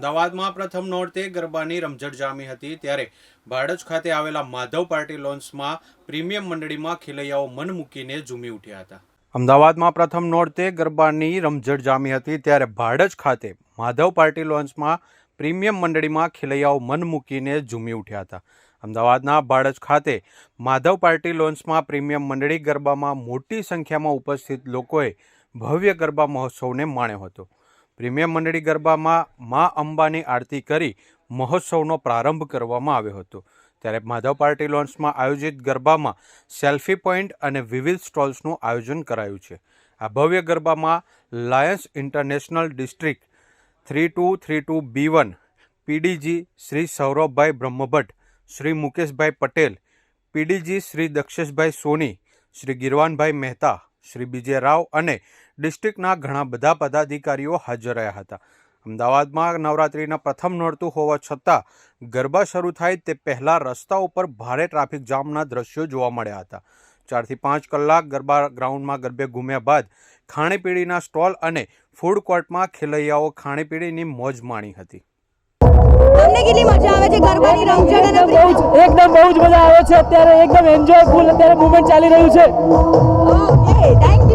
અમદાવાદમાં પ્રથમ નોરતે ગરબાની રમઝટ જામી હતી ત્યારે ભાડજ ખાતે આવેલા માધવ પાર્ટી લોન્સમાં પ્રીમિયમ મંડળીમાં ખેલૈયાઓ મન મૂકીને ઝૂમી ઉઠ્યા હતા. અમદાવાદમાં પ્રથમ નોરતે ગરબાની રમઝટ જામી હતી ત્યારે ભાડજ ખાતે માધવ પાર્ટી લોન્સમાં પ્રીમિયમ મંડળીમાં ખેલૈયાઓ મન મૂકીને ઝૂમી ઉઠ્યા હતા. અમદાવાદના ભાડજ ખાતે માધવ પાર્ટી લોન્સમાં પ્રીમિયમ મંડળી ગરબામાં મોટી સંખ્યામાં ઉપસ્થિત લોકોએ ભવ્ય ગરબા મહોત્સવને માણ્યો હતો. પ્રીમિયમ મંડળી ગરબામાં મા અંબાની આરતી કરી મહોત્સવનો પ્રારંભ કરવામાં આવ્યો હતો. ત્યારે માધવ પાર્ટી લોન્સમાં આયોજિત ગરબામાં સેલ્ફી પોઈન્ટ અને વિવિધ સ્ટોલ્સનું આયોજન કરાયું છે. આ ભવ્ય ગરબામાં Lions International District three two three two B one, PDG Shri Saurabhbhai Brahmbhatt, Shri Mukeshbhai Patel, PDG Shri Dakshesbhai Soni, Shri Girvanbhai Mehta, Shri BJ Rao અને ડિસ્ટ્રિક્ટના ઘણા બધા પદાધિકારીઓ હાજર રહ્યા હતા. અમદાવાદમાં નવરાત્રિના પ્રથમ નડતું હોવા છતાં ગરબા શરૂ થાય તે પહેલાં રસ્તા ઉપર ભારે ટ્રાફિક જામના દ્રશ્યો જોવા મળ્યા હતા. ચારથી પાંચ કલાક ગરબા ગ્રાઉન્ડમાં ગરબે ઘૂમ્યા બાદ ખાણીપીણીના સ્ટોલ અને ફૂડ કોર્ટમાં ખેલૈયાઓ ખાણીપીણીની મોજ માણી હતી. તમને કેટલી મજા આવે છે ગરબાની રમઝટ અને એકદમ બહુ જ એકદમ બહુ જ મજા આવે છે. અત્યારે એકદમ એન્જોય ફૂલ અત્યારે મુવમેન્ટ ચાલી રહ્યું છે. ઓકે થેન્ક છે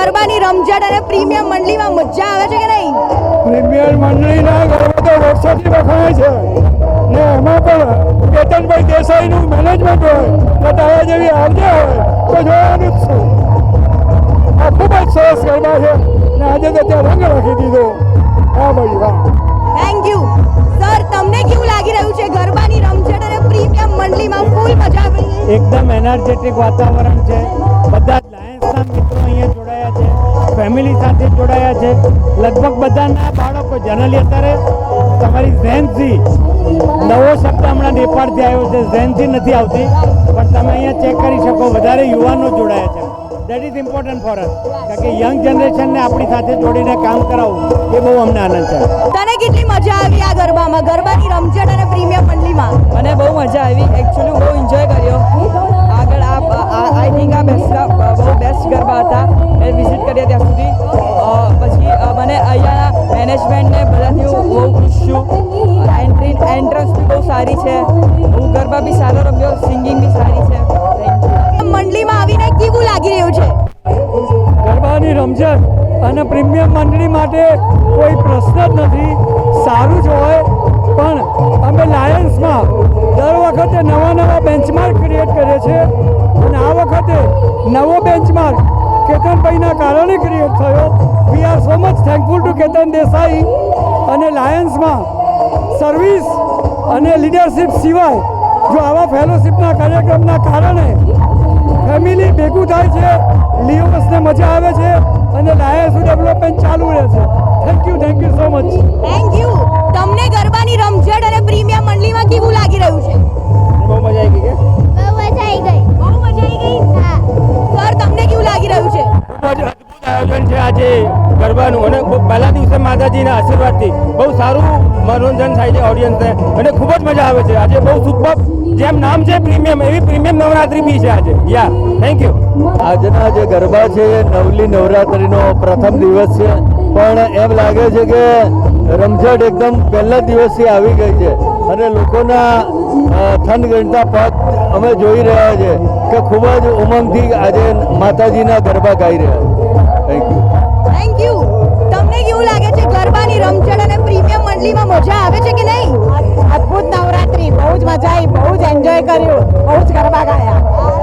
ગરબાની રમઝટ અને પ્રીમિયમ મંડળીમાં મજા આવે છે કે નહીં? પ્રીમિયમ મંડળીના ગરબા તો વર્ષોથી વખણાય છે. ને એમાં પણ કેતનભાઈ દેસાઈનું મેનેજમેન્ટ હોય તો તારા જેવી આવજે હોય તો જોવાનું જ છું. આ ખૂબ જ સરસ ગરબા છે. ને આજે તો ત્યાં રંગ રાખી દીધો. હા ભાઈ વાહ. થેન્ક યુ સર તમને કેવું લાગી રહ્યું છે ગરબાની રમઝટ અને પ્રીમિયમ મંડળીમાં ફૂલ મજા આવી એકદમ એનર્જેટિક વાતાવરણ છે. બધા જ લાયન્સના મિત્રો છે ફેમિલી સાથે જોડાયા છે. લગભગ બધાના બાળકો જનરલી અત્યારે તમારી ઝેનથી નવો શબ્દ હમણાં નેપાળથી આવ્યો છે. ઝેનથી નથી આવતી પણ તમે અહીંયા ચેક કરી શકો વધારે યુવાનો જોડાયા છે. That is important for us કારણ કે યંગ જનરેશનને આપણી સાથે જોડીને કામ કરાવવું એ બહુ અમને આનંદ છે. તને કેટલી મજા આવી આ ગરબામાં? ગરબાની રમઝટ અને પ્રીમિયમ મંડળીમાં મને બહુ મજા આવી. એકચ્યુઅલી બહુ એન્જોય કર્યો. આગળ આ કર્યા ત્યાં સુધી. પછી મને અહીંયાના મેનેજમેન્ટને બધાથી હું બહુ ખુશ છું. એન્ટ્રી એન્ટ્રન્સ બી બહુ સારી છે. હું ગરબા બી સારો રમ્યો સિંગિંગ બી સારી છે. મંડળીમાં આવીને કેવું લાગી રહ્યું છે? ગરબાની રમઝટ અને પ્રીમિયમ મંડળી માટે કોઈ પ્રશ્ન જ નથી. સારું જ હોય પણ અમે લાયન્સમાં દર વખતે નવા નવા કેતનભાઈના કારણે ક્રિએટ થયો. We are so much thankful to Ketan Desai અને લાયન્સમાં સર્વિસ અને લીડરશિપ સિવાય જો આવા ફેલોશિપના કાર્યક્રમના કારણે ફેમિલી ભેગું થાય છે લિયોસને મજા આવે છે અને લાયન્સનું ડેવલપમેન્ટ ચાલુ રહે છે. Thank you thank you so much thank you તમને ગરબાની રમઝટ અને પ્રીમિયમ મંડળીમાં કેવું લાગી રહ્યું છે? છે ગરબાનું અને પહેલા દિવસે માતાજીના આશીર્વાદથી બહુ સારું મનોરંજન થાય છે ઓડિયન્સને અને ખૂબ જ મજા આવે છે. આજે બહુ સુપર જેમ નામ છે પ્રીમિયમ, એવી પ્રીમિયમ નવરાત્રી બી છે આજે. યા થેન્ક યુ આજના જે ગરબા છે નવલી નવરાત્રિનો પ્રથમ દિવસ છે. પણ એમ લાગે છે કે રમઝટ એકદમ પહેલા દિવસથી આવી ગઈ છે. અને લોકોના થનગણતા પગ અમે જોઈ રહ્યા છે કે ખૂબ જ ઉમંગથી આજે માતાજીના ગરબા ગાઈ રહ્યા છે. થેન્ક યુ નવરાત્રીમાં મજા આવે છે કે નહીં? અદ્ભુત નવરાત્રી. બહુ જ મજા આવી, બહુ જ એન્જોય કર્યું. બહુ જ ગરબા ગાયા.